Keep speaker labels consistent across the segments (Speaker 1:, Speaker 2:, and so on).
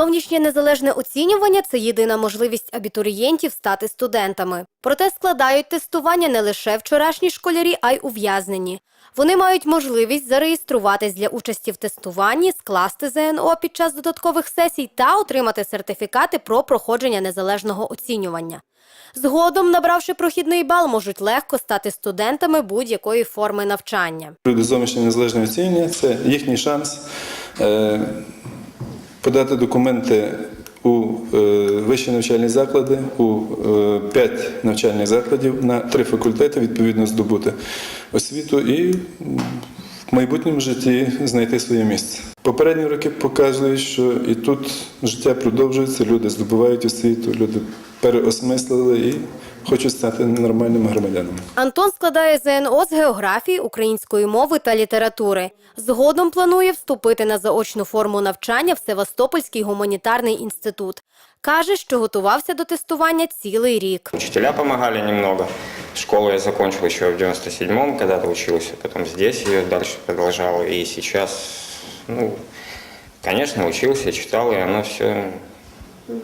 Speaker 1: Зовнішнє незалежне оцінювання це єдина можливість абітурієнтів стати студентами. Проте складають тестування не лише вчорашні школярі, а й ув'язнені. Вони мають можливість зареєструватись для участі в тестуванні, скласти ЗНО під час додаткових сесій та отримати сертифікати про проходження незалежного оцінювання. Згодом, набравши прохідний бал, можуть легко стати студентами будь-якої форми навчання.
Speaker 2: Зовнішнє незалежне оцінювання це їхній шанс е, подати документи у е, вищі навчальні заклади, у е, п'ять навчальних закладів на три факультети, відповідно здобути освіту і в майбутньому житті знайти своє місце. Попередні роки показують, що і тут життя продовжується, люди здобувають освіту, люди переосмислили і хочуть стати нормальними громадянами.
Speaker 1: Антон складає ЗНО з географії, української мови та літератури. Згодом планує вступити на заочну форму навчання в Севастопольський гуманітарний інститут. Каже, що готувався до тестування цілий рік.
Speaker 3: Учителя помогали немного. Школу я закончил еще в 97-м, когда-то учился, потом здесь ее дальше продолжал. И сейчас, ну, конечно, учился, читал, и оно все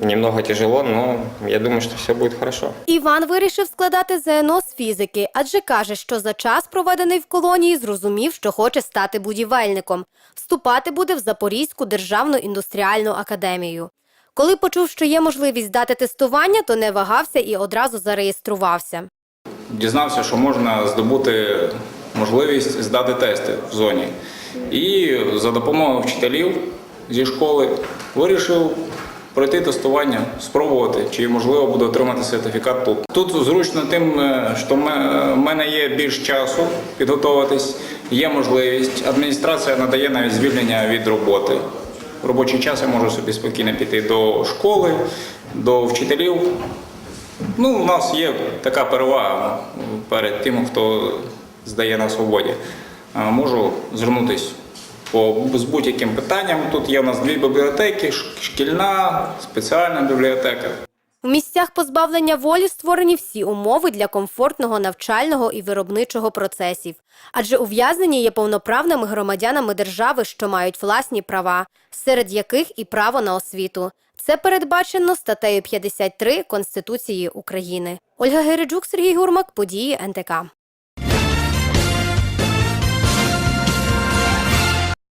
Speaker 3: немного тяжело, но я думаю, что все будет хорошо.
Speaker 1: Іван вирішив складати ЗНО з фізики, адже каже, що за час, проведений в колонії, зрозумів, що хоче стати будівельником. Вступати буде в Запорізьку державну індустріальну академію. Коли почув, що є можливість здати тестування, то не вагався і одразу зареєструвався.
Speaker 4: дізнався, що можна здобути можливість здати тести в зоні. І за допомогою вчителів зі школи вирішив пройти тестування, спробувати, чи можливо буде отримати сертифікат тут. Тут зручно тим, е, що в мене є більш часу підготуватись, є можливість. Адміністрація надає навіть звільнення від роботи. В робочий час я можу собі спокійно піти до школи, до вчителів, Ну, у нас є така перевага перед тим, хто здає на свободі. Можу звернутися по з будь-яким питанням. Тут є у нас дві бібліотеки: шкільна, спеціальна бібліотека.
Speaker 1: У місцях позбавлення волі створені всі умови для комфортного навчального і виробничого процесів. Адже ув'язнені є повноправними громадянами держави, що мають власні права, серед яких і право на освіту. Це передбачено статтею 53 Конституції України. Ольга Гереджук, Сергій Гурмак, події НТК.